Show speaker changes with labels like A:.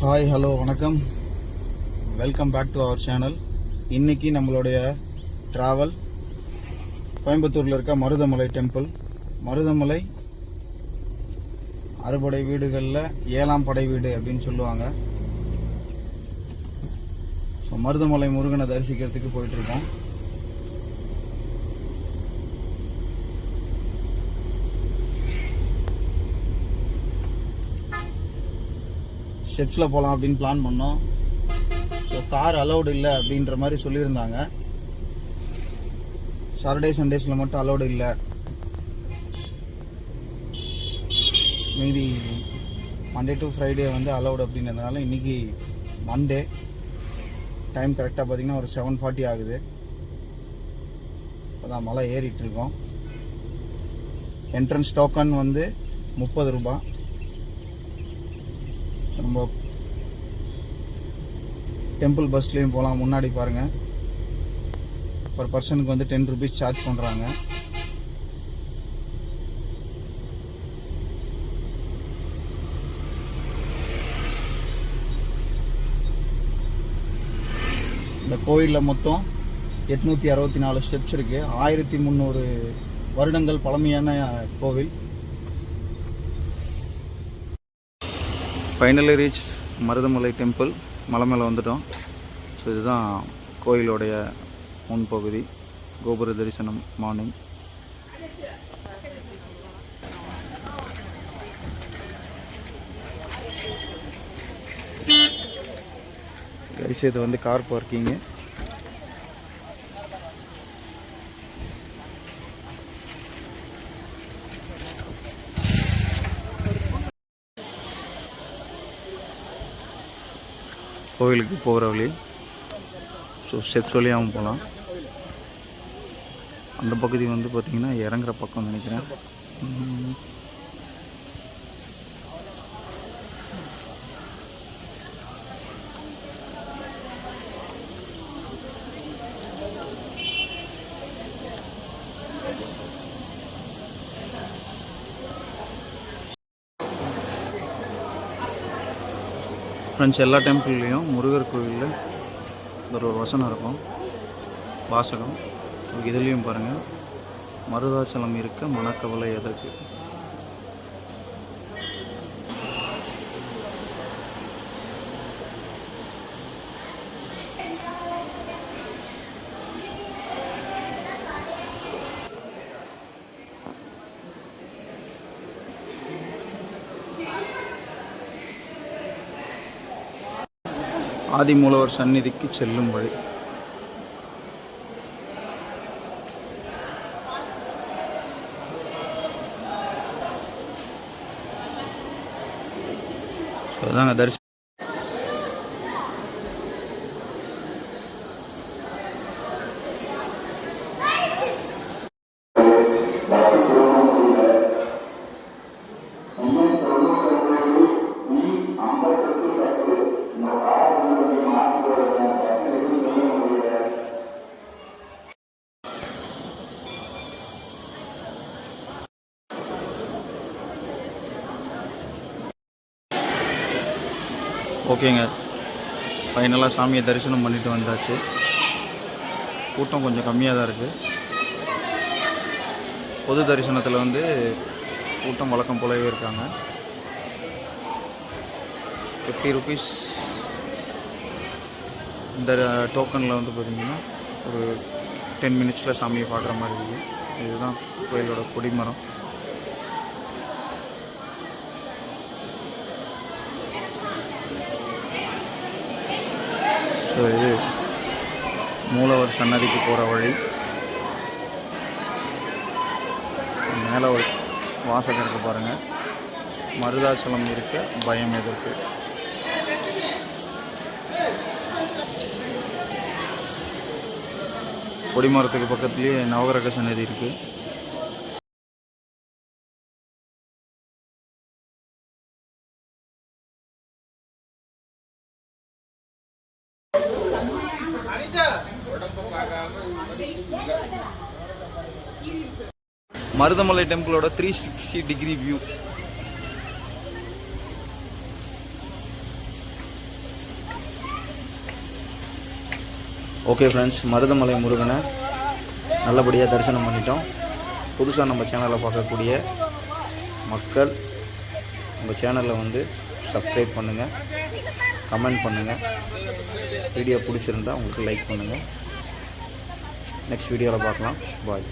A: Hi hello வணக்கம். Welcome back to our channel இன்னைக்கு நம்மளுடைய ட்ராவல் கோயம்புத்தூரில் இருக்க மருதமலை டெம்பிள் மருதமலை அறுபடை வீடுகளில் ஏழாம் படை வீடு அப்படின்னு சொல்லுவாங்க. ஸோ மருதமலை முருகனை தரிசிக்கிறதுக்கு போயிட்டுருக்கோம் ஸ்டெப்ஸில் போகலாம் அப்படின்னு பிளான் பண்ணோம். ஸோ கார் அலௌடு இல்லை அப்படின்ற மாதிரி சொல்லியிருந்தாங்க. சாட்டர்டே சண்டேஸில் மட்டும் அலௌடு இல்லை. மீதி மண்டே டு ஃப்ரைடே வந்து அலௌடு அப்படின்றதுனால இன்னைக்கு மண்டே டைம் கரெக்டாக பார்த்திங்கன்னா ஒரு செவன் ஃபார்ட்டி ஆகுது. இப்போதான் மலை ஏறிட்டு இருக்கோம். என்ட்ரன்ஸ் டோக்கன் வந்து முப்பது ரூபாய். நம்ம டெம்பிள் பஸ்லேயும் போகலாம் முன்னாடி பாருங்கள் பர் பர்சனுக்கு வந்து டென் ருபீஸ் சார்ஜ் பண்ணுறாங்க இந்த கோயிலில் மொத்தம் எட்நூற்றி அறுபத்தி நாலு ஸ்டெப்ஸ் இருக்குது ஆயிரத்தி முந்நூறு வருடங்கள் பழமையான கோவில். ஃபைனலி ரீச் மருதமலை டெம்பிள் மலை மேலே வந்துட்டோம். ஸோ இதுதான் கோயிலுடைய முன்பகுதி. கோபுர தரிசனம் மார்னிங் கைஸ் இது வந்து கார் பார்க்கிங்கு கோவிலுக்கு போகிற வழி ஸோ ஸ்டெப்ஸ் வழியாகவும் போகலாம். அந்த பகுதி வந்து பார்த்திங்கன்னா இறங்குற பக்கம் நினைக்கிறேன். ஃப்ரெண்ட்ஸ் எல்லா டெம்பிள்லேயும் முருகர் கோவிலில் ஒரு ஒரு வசனம் இருக்கும். வாசகம். இதுலேயும் பாருங்கள் மருதாச்சலம் இருக்க மனக்கவலை எதற்கு? ஆதிமூலவர் சந்நிதிக்கு செல்லும் வழி. அதாங்க தரிசனம் ஓகேங்க. ஃபைனலாக சாமியை தரிசனம் பண்ணிட்டு வந்தாச்சு. கூட்டம் கொஞ்சம் கம்மியாக தான் இருக்குது பொது தரிசனத்தில் வந்து கூட்டம் வழக்கம் போலவே இருக்காங்க. ஃபிஃப்டி ருபீஸ் இந்த டோக்கனில் வந்து பார்த்தீங்கன்னா ஒரு டென் மினிட்ஸில் சாமியை பார்க்குற மாதிரி இருக்குது இதுதான் கோயிலோட கொடிமரம். ஸோ இது மூலவர் சன்னதிக்கு போகிற வழி. மேலே ஒரு வாசகம் இருக்க பாருங்கள் மருதாச்சலம் இருக்க பயம் எதற்கு? கொடிமரத்துக்கு பக்கத்துலேயே நவகிரக சன்னதி இருக்குது Marudhamalai டெம்பிளோட three sixty degree view okay friends Marudhamalai முருகனை நல்லபடியாக தரிசனம் பண்ணிட்டோம். புதுசாக நம்ம சேனலில் பார்க்கக்கூடிய மக்கள் நம்ம சேனலில் வந்து சப்ஸ்கிரைப் பண்ணுங்கள் கமெண்ட் பண்ணுங்கள் வீடியோ பிடிச்சிருந்தா உங்களுக்கு லைக் பண்ணுங்கள் நெக்ஸ்ட் வீடியோவில் பார்க்கலாம். பாய்